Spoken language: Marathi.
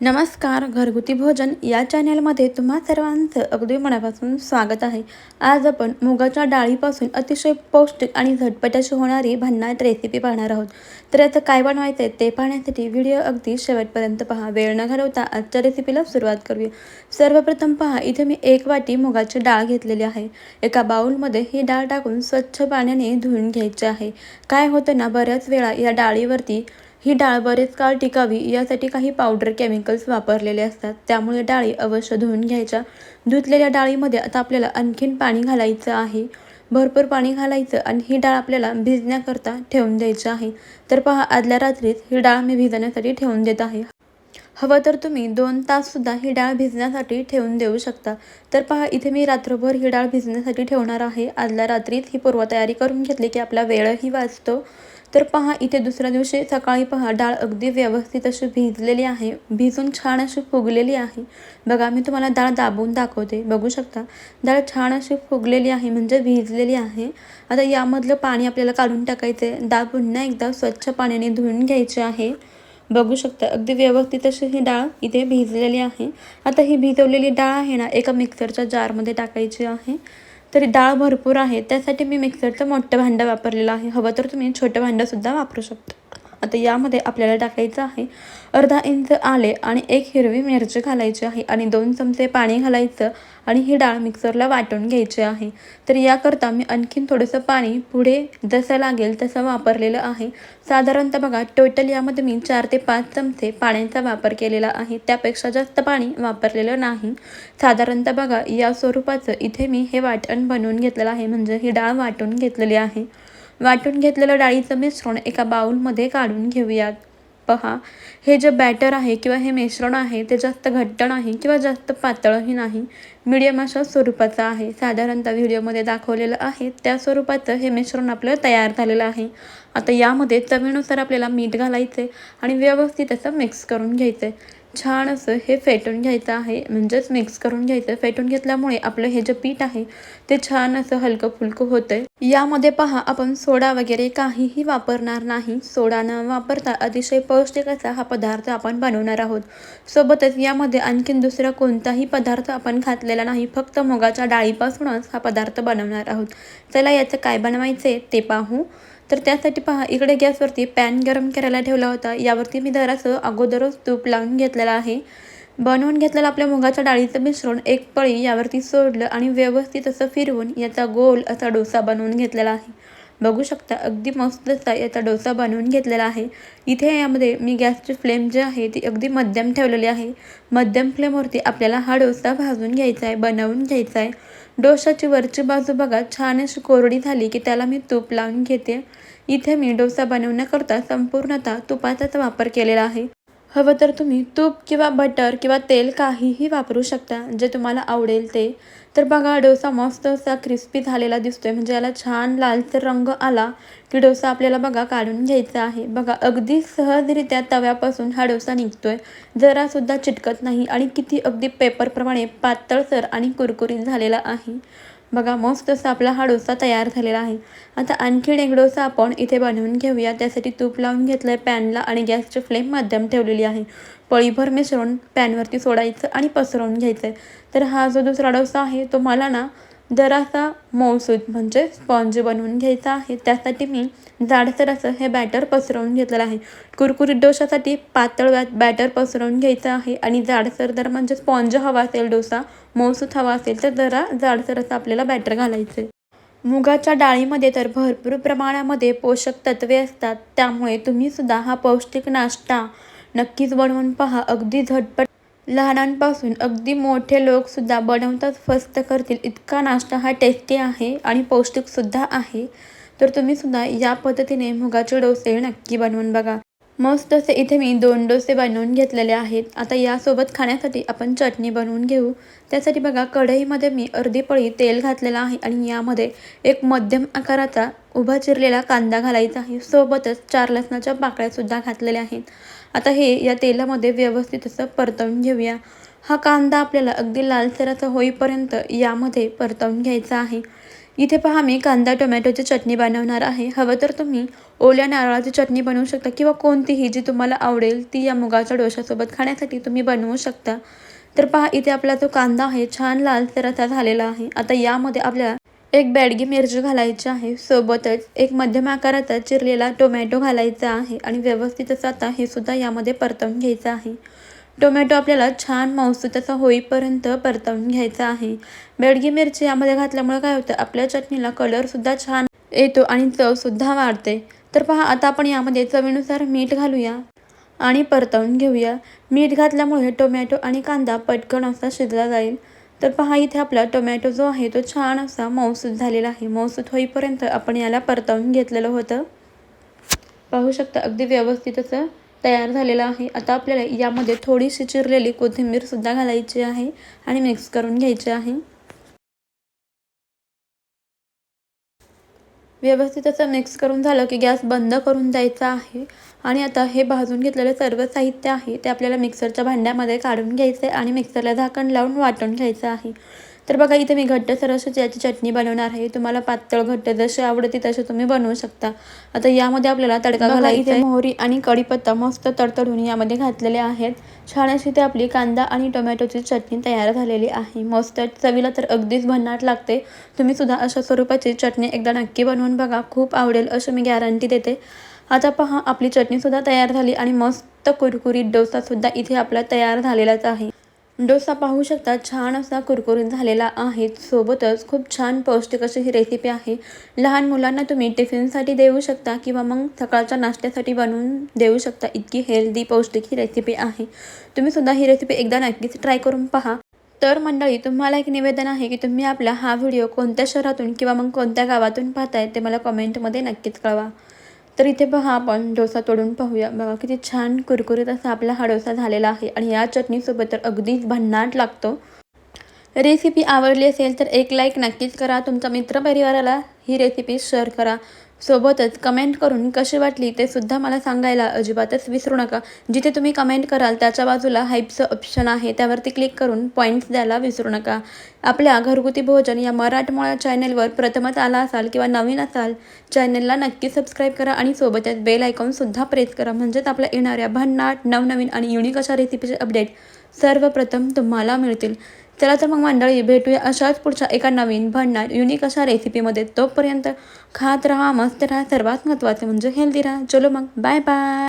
नमस्कार घरगुती भोजन या चॅनलमध्ये तुम्हा सर्वांचं अगदी मनापासून स्वागत आहे. आज आपण मुगाच्या डाळीपासून अतिशय पौष्टिक आणि झटपट अशी होणारी भन्नाट रेसिपी पाहणार आहोत. तर याचं काय बनवायचं आहे ते पाहण्यासाठी व्हिडिओ अगदी शेवटपर्यंत पहा. वेळ न घालवता आजच्या रेसिपीला सुरुवात करूया. सर्वप्रथम पहा इथे मी एक वाटी मुगाची डाळ घेतलेली आहे. एका बाऊलमध्ये ही डाळ टाकून स्वच्छ पाण्याने धुवून घ्यायची आहे. काय होतं ना बऱ्याच वेळा या डाळीवरती ही डाळ बरेच काळ टिकावी यासाठी काही पावडर केमिकल्स वापरलेले असतात. त्यामुळे डाळी अवश्य धुवून घ्यायच्या. धुतलेल्या डाळीमध्ये आता आपल्याला आणखीन पाणी घालायचं आहे. भरपूर पाणी घालायचं आणि ही डाळ आपल्याला भिजण्याकरता ठेवून द्यायची आहे. तर पहा आदल्या रात्रीच ही डाळ मी भिजण्यासाठी ठेवून देत आहे. हवं तर तुम्ही दोन ताससुद्धा ही डाळ भिजण्यासाठी ठेवून देऊ शकता. तर पहा इथे मी रात्रभर ही डाळ भिजण्यासाठी ठेवणार आहे. आदल्या रात्रीत ही पूर्वतयारी करून घेतली की आपला वेळही वाचतो. तर पहा इथे दुसऱ्या दिवशी सकाळी पहा डाळ अगदी व्यवस्थित अशी भिजलेली आहे. भिजून छान अशी फुगलेली आहे. बघा मी तुम्हाला डाळ दाबून दाखवते. बघू शकता डाळ छान अशी फुगलेली आहे म्हणजे भिजलेली आहे. आता यामधलं पाणी आपल्याला काढून टाकायचं आहे डाळ पुन्हा एकदा स्वच्छ पाण्याने धुवून घ्यायची आहे. बघू शकता अगदी व्यवस्थित अशी ही डाळ इथे भिजलेली आहे. आता ही भिजवलेली डाळ आहे ना एका मिक्सरच्या जारमध्ये टाकायची आहे. तरी डाळ भरपूर आहे त्यासाठी मी मिक्सरचं मोठं भांडं वापरलेलं आहे. हवं तर तुम्ही छोटं भांडंसुद्धा वापरू शकता. आता यामध्ये आपल्याला टाकायचं आहे. अर्धा इंच आले आणि एक हिरवी मिरची घालायची आहे आणि दोन चमचे पाणी घालायचं आणि ही डाळ मिक्सरला वाटून घ्यायची आहे. तर याकरता मी आणखीन थोडंसं पाणी पुढे जसं लागेल तसं वापरलेलं आहे. साधारणतः बघा टोटल यामध्ये मी चार ते पाच चमचे पाण्याचा वापर केलेला आहे. त्यापेक्षा जास्त पाणी वापरलेलं नाही. साधारणतः बघा या स्वरूपाचं इथे मी हे वाटण बनवून घेतलेलं आहे. म्हणजे ही डाळ वाटून घेतलेली आहे. वाटून घेतलेलं डाळीचं मिश्रण एका बाऊलमध्ये काढून घेऊयात. पहा हे जे बॅटर आहे किंवा हे मिश्रण आहे ते जास्त घट्ट नाही किंवा जास्त पातळही नाही. मिडियम अशा स्वरूपाचं आहे. साधारणतः व्हिडिओमध्ये दाखवलेलं आहे त्या स्वरूपाचं हे मिश्रण आपलं तयार झालेलं आहे. आता यामध्ये चवीनुसार आपल्याला मीठ घालायचं आणि व्यवस्थित असं मिक्स करून घ्यायचं आहे छान असं हे फेटून घ्यायचं आहे म्हणजेच मिक्स करून घ्यायचं. फेटून घेतल्यामुळे आपलं हे जे पीठ आहे ते छान असं हलकं फुलकं होतंय. यामध्ये पहा आपण सोडा वगैरे काहीही वापरणार नाही. सोडा न वापरता अतिशय पौष्टिक असा हा पदार्थ आपण बनवणार आहोत. सोबतच यामध्ये आणखीन दुसरा कोणताही पदार्थ आपण घातलेला नाही फक्त मुगाच्या डाळीपासूनच हा पदार्थ बनवणार आहोत. चला याचं काय बनवायचं ते पाहू. तर त्यासाठी पहा इकडे गॅसवरती पॅन गरम करायला ठेवला होता. यावरती मी जरासं अगोदरच तूप लावून घेतलेलं आहे. बनवून घेतलेलं आपल्या मुगाच्या डाळीचं मिश्रण एक पळी यावरती सोडलं आणि व्यवस्थित असं फिरवून याचा गोल असा डोसा बनवून घेतलेला आहे. बघू शकता अगदी मस्त असा याचा डोसा बनवून घेतलेला आहे. इथे यामध्ये मी गॅसची फ्लेम जी आहे ती अगदी मध्यम ठेवलेली आहे. मध्यम फ्लेमवरती आपल्याला हा डोसा भाजून घ्यायचा आहे बनवून घ्यायचा आहे. डोशाची वरची बाजू बघा छान अशी कोरडी झाली की त्याला मी तूप लावून घेते. इथे मी डोसा बनवण्याकरता संपूर्णतः तुपाचाच वापर केलेला आहे. हवं तर तुम्ही तूप किंवा बटर किंवा तेल काहीही वापरू शकता जे तुम्हाला आवडेल ते. तर बघा डोसा मस्त असा क्रिस्पी झालेला दिसतोय. म्हणजे याला छान लालसर रंग आला की डोसा आपल्याला बघा काढून घ्यायचा आहे. बघा अगदी सहजरित्या तव्यापासून हा डोसा निघतोय. जरासुद्धा चिटकत नाही आणि किती अगदी पेपरप्रमाणे पातळसर आणि कुरकुरीत झालेला आहे. बघा मस्त असा आपला हा डोसा तयार झालेला आहे. आता आणखीन एक डोसा आपण इथे बनवून घेऊया. त्यासाठी तूप लावून घेतलं आहे पॅनला आणि गॅसची फ्लेम मध्यम ठेवलेली आहे. पळीभर मिसळून पॅनवरती सोडायचं आणि पसरवून घ्यायचं आहे तर हा जो दुसरा डोसा आहे तो मला ना जरासा मौसूद म्हणजे स्पॉन्ज बनवून घ्यायचा आहे त्यासाठी मी जाडसर असं हे बॅटर पसरवून घेतलेलं आहे. कुरकुरीत डोशासाठी पातळ बॅटर पसरवून घ्यायचं आहे आणि जाडसर जर म्हणजे स्पॉन्ज हवा असेल डोसा मौसूद हवा असेल तर जरा जाडसर असं आपल्याला बॅटर घालायचं आहे मुगाच्या डाळीमध्ये तर भरपूर प्रमाणामध्ये पोषक तत्वे असतात त्यामुळे तुम्हीसुद्धा हा पौष्टिक नाश्ता नक्कीच बनवून पहा. अगदी झटपट लहानांपासून अगदी मोठे लोकसुद्धा बनवतात फस्त करतील. इतका नाश्ता हा टेस्टी आहे आणि पौष्टिकसुद्धा आहे. तर तुम्हीसुद्धा या पद्धतीने मुगाचे डोसे नक्की बनवून बघा. मस्त असे इथे मी दोन डोसे बनवून घेतलेले आहेत. आता यासोबत खाण्यासाठी आपण चटणी बनवून घेऊ. त्यासाठी बघा कढईमध्ये मी अर्धी पळी तेल घातलेलं आहे आणि यामध्ये एक मध्यम आकाराचा उभा चिरलेला कांदा घालायचा आहे. सोबतच चार लसणाच्या पाकळ्यासुद्धा घातलेल्या आहेत. आता हे या तेलामध्ये व्यवस्थित असं परतवून घेऊया. हा कांदा आपल्याला अगदी लालसराचा होईपर्यंत यामध्ये परतवून घ्यायचा आहे. इथे पहा मी कांदा टोमॅटोची चटणी बनवणार आहे. हवं तर तुम्ही ओल्या नारळाची चटणी बनवू शकता किंवा कोणतीही जी तुम्हाला आवडेल ती या मुगाच्या डोशासोबत खाण्यासाठी तुम्ही बनवू शकता. तर पहा इथे आपला जो कांदा आहे छान लाल झालेला आहे. आता यामध्ये आपल्याला एक बॅडगी मिरची घालायची आहे. सोबतच एक मध्यम आकाराचा चिरलेला टोमॅटो घालायचा आहे आणि व्यवस्थित असं आता हे सुद्धा यामध्ये परतवून घ्यायचं आहे. टोमॅटो आपल्याला छान मौसूत असा होईपर्यंत परतवून घ्यायचा आहे. बेडगी मिरची यामध्ये घातल्यामुळे काय होतं? आपल्या चटणीला कलरसुद्धा छान येतो आणि चवसुद्धा वाढते. तर पहा आता आपण यामध्ये चवीनुसार मीठ घालूया आणि परतवून घेऊया. मीठ घातल्यामुळे टोमॅटो आणि कांदा पटकन असा शिजला जाईल. तर पहा इथे आपला टोमॅटो जो आहे तो छान असा मौसूत झालेला आहे. मौसूत होईपर्यंत आपण याला परतवून घेतलेलं होतं. पाहू शकता अगदी व्यवस्थित असं तयार झालेलं आहे. आता आपल्याला यामध्ये थोडीशी चिरलेली कोथिंबीरसुद्धा घालायची आहे आणि मिक्स करून घ्यायची आहे. व्यवस्थित असं मिक्स करून झालं की गॅस बंद करून द्यायचा आहे. आणि आता हे भाजून घेतलेलं सर्व साहित्य आहे ते आपल्याला मिक्सरच्या भांड्यामध्ये काढून घ्यायचं आहे आणि मिक्सरला झाकण लावून वाटून घ्यायचं आहे. तर बघा इथे मी घट्टसर अशी याची चटणी बनवणार आहे. तुम्हाला पातळ घट्ट जशी आवडते तसे तुम्ही बनवू शकता. आता यामध्ये आपल्याला तडका घालायचा मोहरी आणि कढीपत्ता मस्त तडतडून यामध्ये घातलेले आहेत. छान अशी ते आपली कांदा आणि टोमॅटोची चटणी तयार झालेली आहे. मस्त चवीला तर अगदीच भन्नाट लागते. तुम्ही सुद्धा अशा स्वरूपाची चटणी एकदा नक्की बनवून बघा. खूप आवडेल असं मी गॅरंटी देते. आता पहा आपली चटणीसुद्धा तयार झाली आणि मस्त कुरकुरीत डोसासुद्धा इथे आपला तयार झालेलाच आहे. डोसा पाहू शकता छान असा कुरकुरीत झालेला आहे. सोबतच खूप छान पौष्टिक अशी ही रेसिपी आहे. लहान मुलांना तुम्ही टिफिनसाठी देऊ शकता किंवा मग सकाळच्या नाश्त्यासाठी बनवून देऊ शकता. इतकी हेल्दी पौष्टिक ही रेसिपी आहे. तुम्ही सुद्धा ही रेसिपी एकदा नक्कीच ट्राय करून पहा. तर मंडळी तुम्हाला एक निवेदन आहे की तुम्ही आपला हा व्हिडिओ कोणत्या शहरातून किंवा मग कोणत्या गावातून पाहताय ते मला कमेंटमध्ये नक्कीच कळवा. तर इथे पहा आपण डोसा तोडून पाहूया. बघा किती छान कुरकुरीत असा आपला हा डोसा झालेला आहे. आणि या चटणीसोबत तर अगदीच भन्नाट लागतो. रेसिपी आवडली असेल तर एक लाईक नक्कीच करा. तुमच्या मित्रपरिवाराला ही रेसिपी शेअर करा. सोबतच कमेंट करून कशी वाटली ते सुद्धा मला सांगायला अजिबातच विसरू नका. जिथे तुम्ही कमेंट कराल त्याच्या बाजूला हाईपचं ऑप्शन आहे त्यावरती क्लिक करून पॉईंट्स द्यायला विसरू नका. आपल्या घरगुती भोजन या मराठमोळ्या चॅनलवर प्रथमच आला असाल किंवा नवीन असाल चॅनलला नक्की सबस्क्राईब करा आणि सोबतच बेल आयकॉनसुद्धा प्रेस करा. म्हणजेच आपल्या येणाऱ्या भन्नाट नवनवीन आणि युनिक अशा रेसिपीचे अपडेट सर्वप्रथम तुम्हाला मिळतील. चला तर मग मंडळी भेटूया अशाच पुढच्या एका नवीन भन्नाट युनिक अशा रेसिपीमध्ये तोपर्यंत खात राहा मस्त राहा. सर्वात महत्त्वाचे म्हणजे हेल्दी राहा. चलो मग. Bye bye